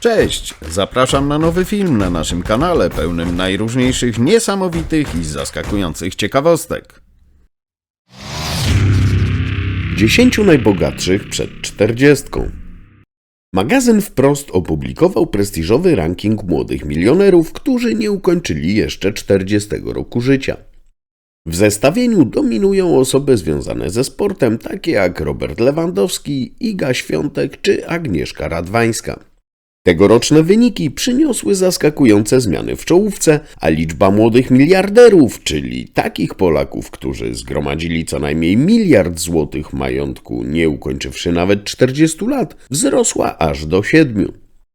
Cześć! Zapraszam na nowy film na naszym kanale pełnym najróżniejszych niesamowitych i zaskakujących ciekawostek. 10 najbogatszych przed 40. Magazyn Wprost opublikował prestiżowy ranking młodych milionerów, którzy nie ukończyli jeszcze 40 roku życia. W zestawieniu dominują osoby związane ze sportem, takie jak Robert Lewandowski, Iga Świątek czy Agnieszka Radwańska. Tegoroczne wyniki przyniosły zaskakujące zmiany w czołówce, a liczba młodych miliarderów, czyli takich Polaków, którzy zgromadzili co najmniej miliard złotych majątku, nie ukończywszy nawet 40 lat, wzrosła aż do siedmiu.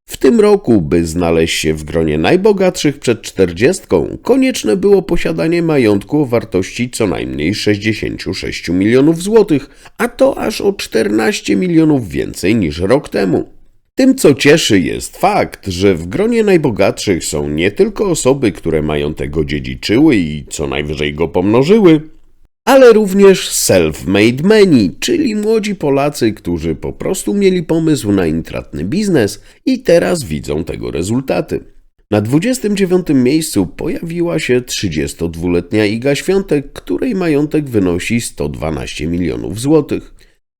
W tym roku, by znaleźć się w gronie najbogatszych przed 40, konieczne było posiadanie majątku o wartości co najmniej 66 milionów złotych, a to aż o 14 milionów więcej niż rok temu. Tym, co cieszy, jest fakt, że w gronie najbogatszych są nie tylko osoby, które majątek dziedziczyły i co najwyżej go pomnożyły, ale również self-made meni, czyli młodzi Polacy, którzy po prostu mieli pomysł na intratny biznes i teraz widzą tego rezultaty. Na 29 miejscu pojawiła się 32-letnia Iga Świątek, której majątek wynosi 112 milionów złotych.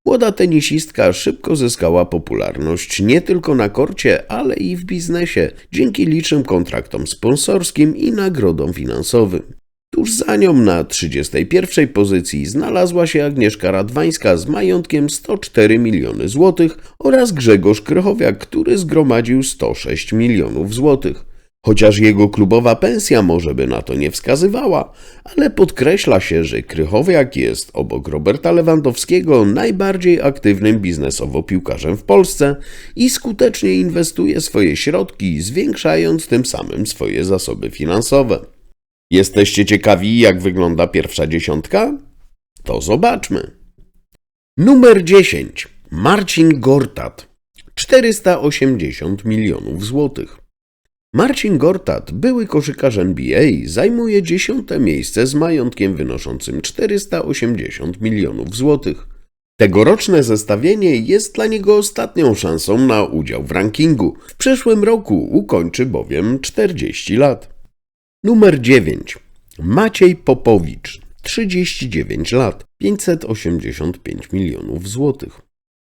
Młoda tenisistka szybko zyskała popularność nie tylko na korcie, ale i w biznesie, dzięki licznym kontraktom sponsorskim i nagrodom finansowym. Tuż za nią na 31 pozycji znalazła się Agnieszka Radwańska z majątkiem 104 miliony złotych oraz Grzegorz Krychowiak, który zgromadził 106 milionów złotych. Chociaż jego klubowa pensja może by na to nie wskazywała, ale podkreśla się, że Krychowiak jest obok Roberta Lewandowskiego najbardziej aktywnym biznesowo piłkarzem w Polsce i skutecznie inwestuje swoje środki, zwiększając tym samym swoje zasoby finansowe. Jesteście ciekawi, jak wygląda pierwsza dziesiątka? To zobaczmy. Numer 10. Marcin Gortat. 480 milionów złotych. Marcin Gortat, były koszykarz NBA, zajmuje dziesiąte miejsce z majątkiem wynoszącym 480 milionów złotych. Tegoroczne zestawienie jest dla niego ostatnią szansą na udział w rankingu. W przyszłym roku ukończy bowiem 40 lat. Numer 9. Maciej Popowicz, 39 lat, 585 milionów złotych.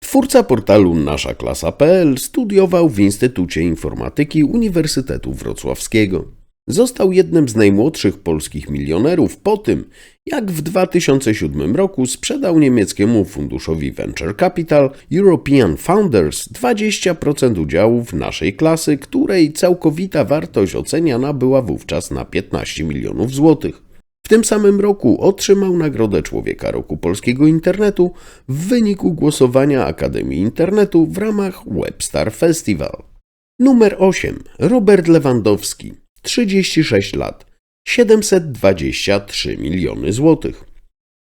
Twórca portalu naszaklasa.pl studiował w Instytucie Informatyki Uniwersytetu Wrocławskiego. Został jednym z najmłodszych polskich milionerów po tym, jak w 2007 roku sprzedał niemieckiemu funduszowi Venture Capital European Founders 20% udziałów naszej klasy, której całkowita wartość oceniana była wówczas na 15 milionów złotych. W tym samym roku otrzymał Nagrodę Człowieka Roku Polskiego Internetu w wyniku głosowania Akademii Internetu w ramach Webstar Festival. Numer 8. Robert Lewandowski, 36 lat, 723 miliony złotych.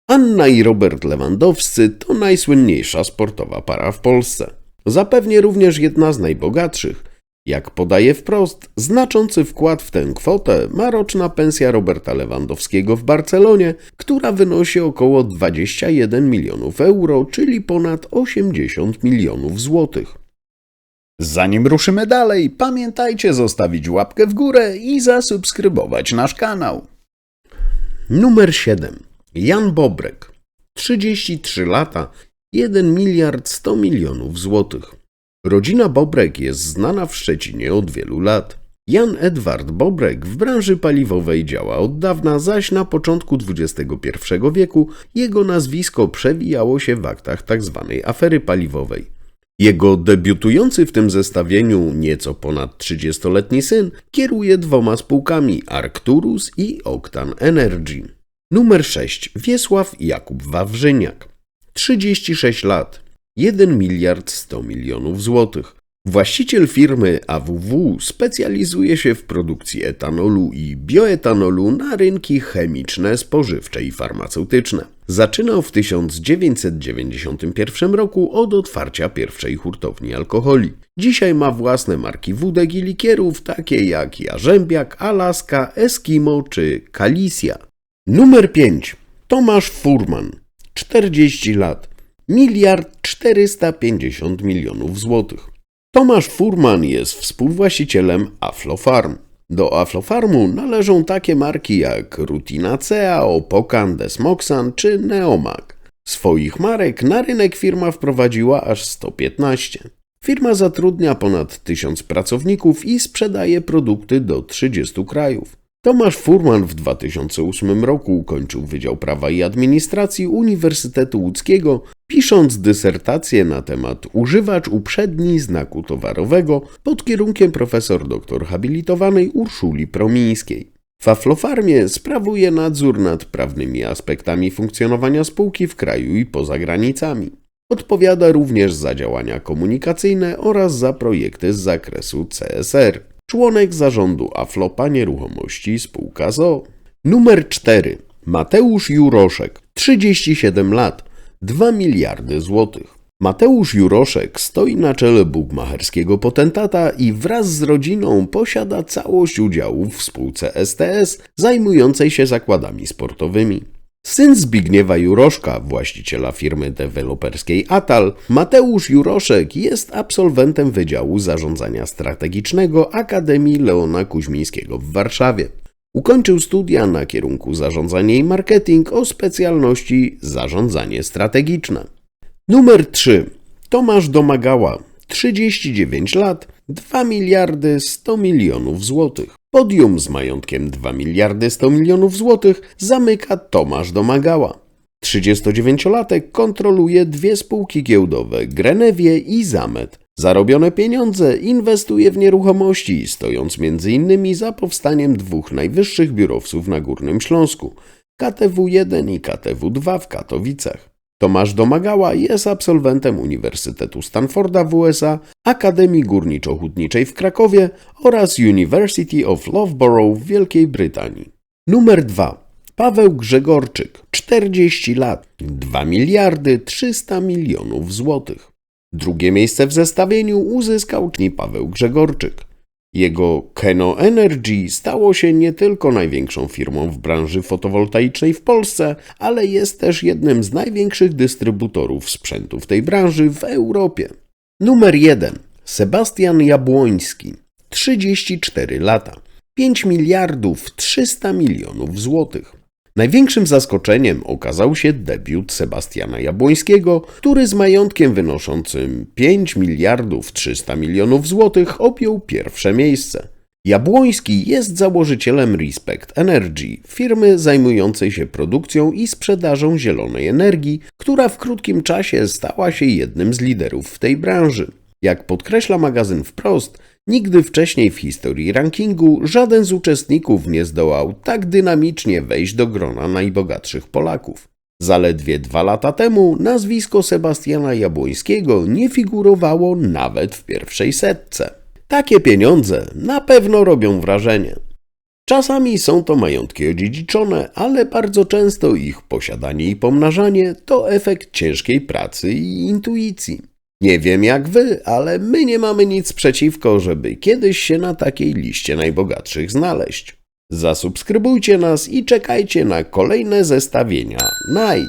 Anna i Robert Lewandowscy to najsłynniejsza sportowa para w Polsce. Zapewnie również jedna z najbogatszych – jak podaje wprost, znaczący wkład w tę kwotę ma roczna pensja Roberta Lewandowskiego w Barcelonie, która wynosi około 21 milionów euro, czyli ponad 80 milionów złotych. Zanim ruszymy dalej, pamiętajcie zostawić łapkę w górę i zasubskrybować nasz kanał. Numer 7. Jan Bobrek. 33 lata, 1 miliard 100 milionów złotych. Rodzina Bobrek jest znana w Szczecinie od wielu lat. Jan Edward Bobrek w branży paliwowej działa od dawna, zaś na początku XXI wieku jego nazwisko przewijało się w aktach tzw. Tak afery paliwowej. Jego debiutujący w tym zestawieniu nieco ponad 30-letni syn kieruje dwoma spółkami Arcturus i Octan Energy. Numer 6. Wiesław Jakub Wawrzyniak. 36 lat. 1 miliard 100 milionów złotych. Właściciel firmy AWW specjalizuje się w produkcji etanolu i bioetanolu na rynki chemiczne, spożywcze i farmaceutyczne. Zaczynał w 1991 roku od otwarcia pierwszej hurtowni alkoholi. Dzisiaj ma własne marki wódek i likierów, takie jak Jarzębiak, Alaska, Eskimo czy Kalisja. Numer 5. Tomasz Furman. 40 lat miliard 450 milionów złotych. Tomasz Furman jest współwłaścicielem Aflofarm. Do Aflofarmu należą takie marki jak Rutinacea, Opokan, Desmoxan czy Neomag. Swoich marek na rynek firma wprowadziła aż 115. Firma zatrudnia ponad 1000 pracowników i sprzedaje produkty do 30 krajów. Tomasz Furman w 2008 roku ukończył Wydział Prawa i Administracji Uniwersytetu Łódzkiego, pisząc dysertację na temat używacz uprzedni znaku towarowego pod kierunkiem profesor doktor habilitowanej Urszuli Promińskiej. W Aflofarmie sprawuje nadzór nad prawnymi aspektami funkcjonowania spółki w kraju i poza granicami. Odpowiada również za działania komunikacyjne oraz za projekty z zakresu CSR. Członek zarządu Aflopa Nieruchomości Spółka ZO. Numer 4. Mateusz Juroszek, 37 lat, 2 miliardy złotych. Mateusz Juroszek stoi na czele bugmacherskiego potentata i wraz z rodziną posiada całość udziałów w spółce STS zajmującej się zakładami sportowymi. Syn Zbigniewa Juroszka, właściciela firmy deweloperskiej Atal, Mateusz Juroszek jest absolwentem Wydziału Zarządzania Strategicznego Akademii Leona Kuźmińskiego w Warszawie. Ukończył studia na kierunku Zarządzanie i Marketing o specjalności Zarządzanie Strategiczne. Numer 3. Tomasz Domagała, 39 lat, 2 miliardy 100 milionów złotych. Podium z majątkiem 2 miliardy 100 milionów złotych zamyka Tomasz Domagała. 39-latek kontroluje dwie spółki giełdowe, Grenewie i Zamet. Zarobione pieniądze inwestuje w nieruchomości, stojąc m.in. za powstaniem dwóch najwyższych biurowców na Górnym Śląsku, KTW1 i KTW2 w Katowicach. Tomasz Domagała jest absolwentem Uniwersytetu Stanforda w USA, Akademii Górniczo-Hutniczej w Krakowie oraz University of Loughborough w Wielkiej Brytanii. Numer 2. Paweł Grzegorczyk, 40 lat, 2 miliardy 300 milionów złotych. Drugie miejsce w zestawieniu uzyskał Paweł Grzegorczyk. Jego Keno Energy stało się nie tylko największą firmą w branży fotowoltaicznej w Polsce, ale jest też jednym z największych dystrybutorów sprzętu w tej branży w Europie. Numer 1. Sebastian Jabłoński. 34 lata. 5 miliardów 300 milionów złotych. Największym zaskoczeniem okazał się debiut Sebastiana Jabłońskiego, który z majątkiem wynoszącym 5 miliardów 300 milionów złotych objął pierwsze miejsce. Jabłoński jest założycielem Respect Energy, firmy zajmującej się produkcją i sprzedażą zielonej energii, która w krótkim czasie stała się jednym z liderów w tej branży. Jak podkreśla magazyn Wprost, nigdy wcześniej w historii rankingu żaden z uczestników nie zdołał tak dynamicznie wejść do grona najbogatszych Polaków. Zaledwie dwa lata temu nazwisko Sebastiana Jabłońskiego nie figurowało nawet w pierwszej setce. Takie pieniądze na pewno robią wrażenie. Czasami są to majątki odziedziczone, ale bardzo często ich posiadanie i pomnażanie to efekt ciężkiej pracy i intuicji. Nie wiem jak wy, ale my nie mamy nic przeciwko, żeby kiedyś się na takiej liście najbogatszych znaleźć. Zasubskrybujcie nas i czekajcie na kolejne zestawienia. Naj!